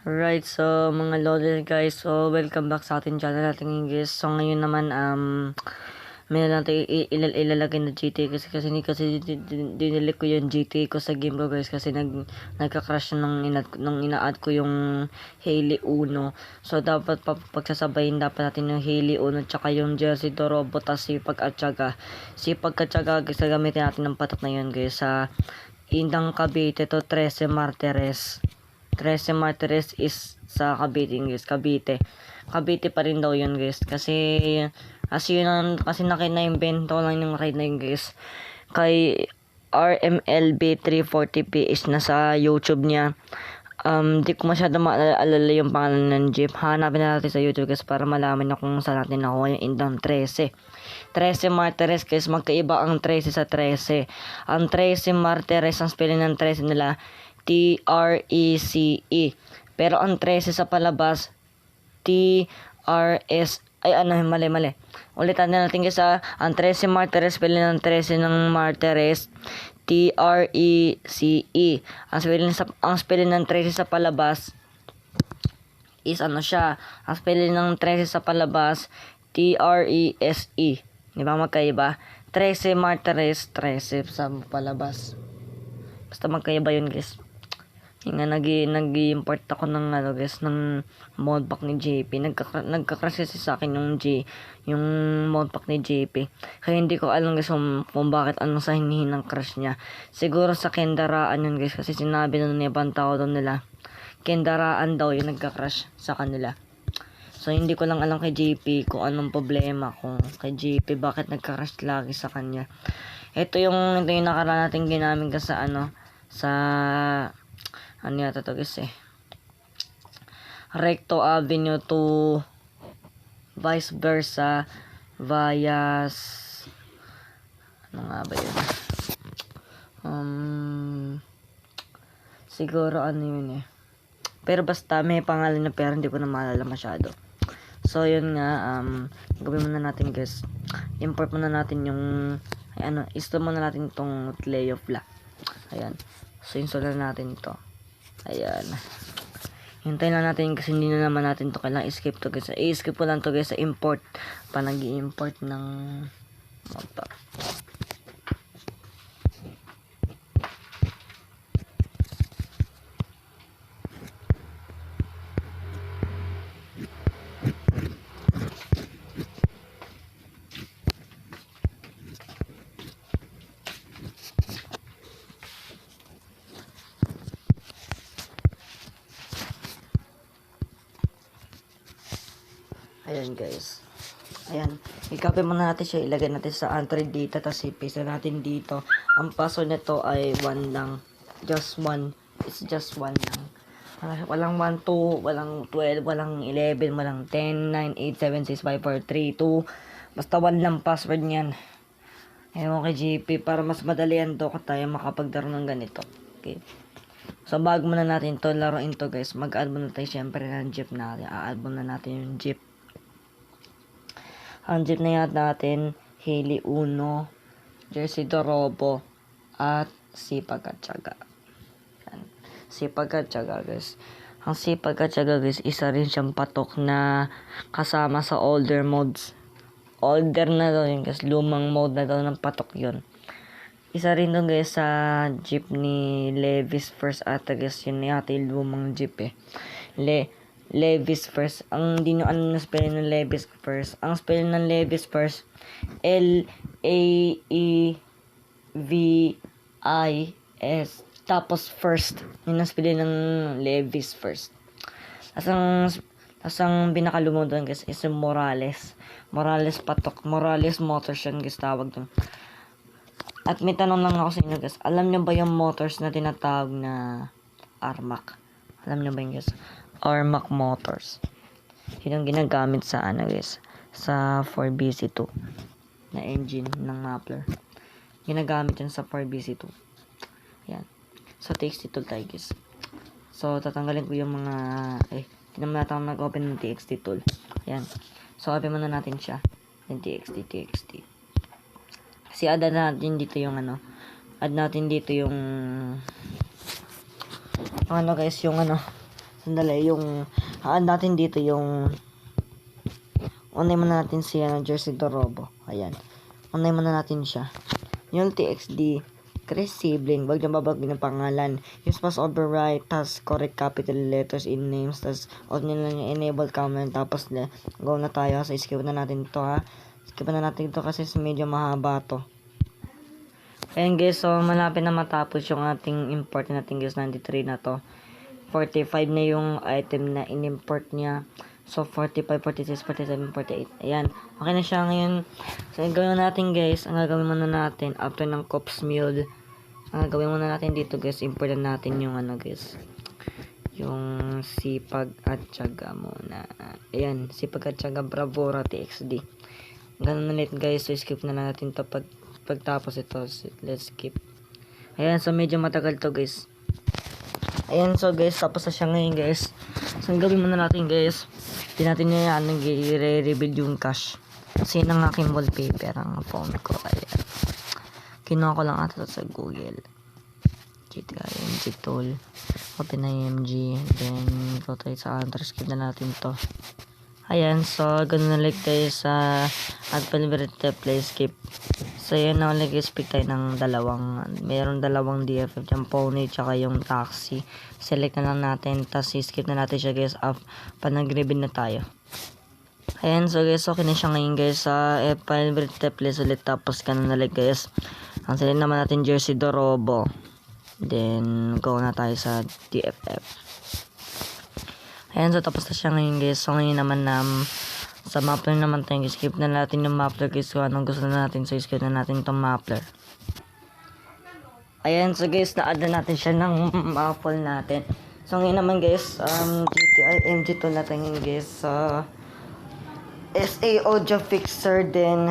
Right, so mga loders guys, so welcome back sa ating channel natin guys. So ngayon naman, um, may na natin ilal- ilalagay na GTA kasi kasi hindi kasi din- din- dinilik ko yung GTA ko sa game ko guys kasi nag nagka-crash nung ina nung ina-add ko yung Haley Uno. So dapat pa, pagsasabayin dapat natin yung Haley Uno tsaka yung Jersey Dorobo tas sipag at tsaga. Sipag at tsaga guys, gagamitin natin ng patok na yun guys sa Indang Cavite to 13 Martires. 13 Martires is sa Cavite guys, Cavite. Cavite pa rin daw yun guys kasi kasi yun kasi nakina-invento lang yung ride na yun guys. Kay RMLB 340p is nasa YouTube niya. Um, di ko masyado maalala yung pangalan ng jeep. Hanapin na natin sa YouTube guys para malaman na kung saan natin nakuha yung Indang 13. 13 Martires guys, magkaiba ang 13 sa 13. Ang 13 Martires, ang spelling ng 13 nila, T-R-E-C-E. E. Pero ang 13 sa palabas, T-R-S, ay ano, mali, mali. Ulitan na natin guys ha. Ang 13 Martires, spelling ng 13 ng Martires, T-R-E-C-E. Ang spelling, sa, ang spelling ng 13 sa palabas, is ano siya. Ang spelling ng 13 sa palabas, T-R-E-S-E. Di ba magkaiba? 13 Martires, 13 sa palabas. Basta magkaiba yun guys. Yung nga nag nag-import ako ng ano guys ng modpack ni JP. Nagka nagka-crash kasi sa akin yung J yung modpack ni JP. Kaya hindi ko alam guys kung, kung bakit ano sa ng crash niya. Siguro sa kendaraan yun guys kasi sinabi na ni ibang tao daw nila. Kendaraan daw yung nagka-crash sa kanila. So hindi ko lang alam kay JP kung anong problema kung kay JP bakit nagka-crash lagi sa kanya. Ito yung ito yung nakaraan natin ginamit ka sa ano sa ano yata to guys eh. Recto Avenue to vice versa via ano nga ba yun? Um, siguro ano yun eh. Pero basta may pangalan na pero hindi ko na maalala masyado. So yun nga, um, gawin muna natin guys. Import muna natin yung, ay, ano, install muna natin itong Lay of Black. Ayan. So install na natin to. Ayan. Hintayin lang natin kasi hindi na naman natin to kailangan skip to guys. I-skip ko lang to guys sa import. Pa nag import ng mapa. Ayan guys. Ayan. I-copy muna natin siya. Ilagay natin sa Android data. Tapos i-paste na natin dito. Ang password nito ay 1 lang. Just 1. It's just 1 lang. Ah, walang 1, 2, walang 12, walang 11, walang 10, 9, 8, 7, 6, 5, 4, 3, 2. Basta 1 lang password niyan. Ewan kay GP para mas madalian to tayo makapagdaro ng ganito. Okay. So bago muna natin to laruin to guys, mag-add muna tayo syempre ng jeep natin. A-add muna natin yung jeep. Ang jeep natin, Haley Uno, Jersey Dorobo, at Sipag at Tiyaga. Yan. Sipag at Tiyaga guys. Ang Sipag at Tiyaga guys, isa rin siyang patok na kasama sa older modes. Older na daw yun guys, lumang mode na daw ng patok yun. Isa rin doon guys sa jeep ni Levis First ata guys yun yata yung lumang jeep eh. Le Levis First. Ang di nyo ano na spelling ng Levis First. Ang spelling ng Levis First L A E V I S tapos first. Yun ang spelling ng Levis First. Tapos ang, tapos ang pinakalumod doon guys is Morales. Morales patok. Morales Motors yan guys tawag doon. At may tanong lang ako sa inyo guys. Alam nyo ba yung motors na tinatawag na Armac? Alam nyo ba yun guys? Armac Motors. Yun ang ginagamit sa ano guys. Sa 4BC2 na engine ng Mapler. Ginagamit yun sa 4BC2. Yan. So, TXT tool tayo guys. So, tatanggalin ko yung mga... Eh, tinaman natin ako nag-open ng TXT tool. Yan. So, open muna natin siya. Yung TXT, TXT. Kasi add natin dito yung ano. Add natin dito. Yung ano guys, yung ano. Sandali, yung, haan natin dito yung, unay muna natin siya ng Jersey Dorobo. Ayan. Unay muna natin siya. Yung TXD, Chris Sibling, wag niyo babagin ng pangalan. Use pass override, tas correct capital letters in names, tas on nyo lang yung enable comment, tapos na, go na tayo. So, skip na natin to ha. Skip na natin to kasi medyo mahaba to. Ayan guys, so malapit na matapos yung ating import natin guys, 93 na to. 45 na yung item na in-import niya. So, 45, 46, 47, 48. Ayan. Okay na siya ngayon. So, ang gawin natin guys, ang gagawin muna natin after ng Cops Mule, ang gagawin muna natin dito guys, import na natin yung ano guys, yung sipag at tiyaga muna. Ayan, sipag at tiyaga bravura TXD. Ganun ulit guys, so skip na natin to pag pagtapos ito. Let's skip. Ayan, so medyo matagal to guys. Ayan, so guys, tapos na siya ngayon guys. So, gawin muna natin guys, di natin na yan, nag-rebuild yung cache. Kasi yun ang aking wallpaper, ang phone ko. Ayan. Kinuha ko lang ata sa Google. GTI, MG tool. Open IMG. Then, go tayo sa Android. Skip na natin to. Ayan, so, ganun na like tayo sa at favorite play skip. So, yan na pick tayo ng dalawang, mayroong dalawang DFF dyan, pony, tsaka yung taxi. Select na lang natin, tapos skip na natin siya guys, up, pa nag-rebuild na tayo. Ayan, so guys, okay na siya ngayon guys, sa uh, favorite place ulit, tapos ganun na like guys. Ang select naman natin jersey Dorobo. Then, go na tayo sa DFF. Ayan, so tapos na siya ngayon guys. So ngayon naman na um, sa Mapler naman tayo. Skip na natin yung Mapler guys kung anong gusto na natin. So skip na natin itong Mapler. Ayan, so guys, na-add na natin siya ng muffle natin. So ngayon naman guys, um, GTI MG2 natin guys. So, SA Audio Fixer din.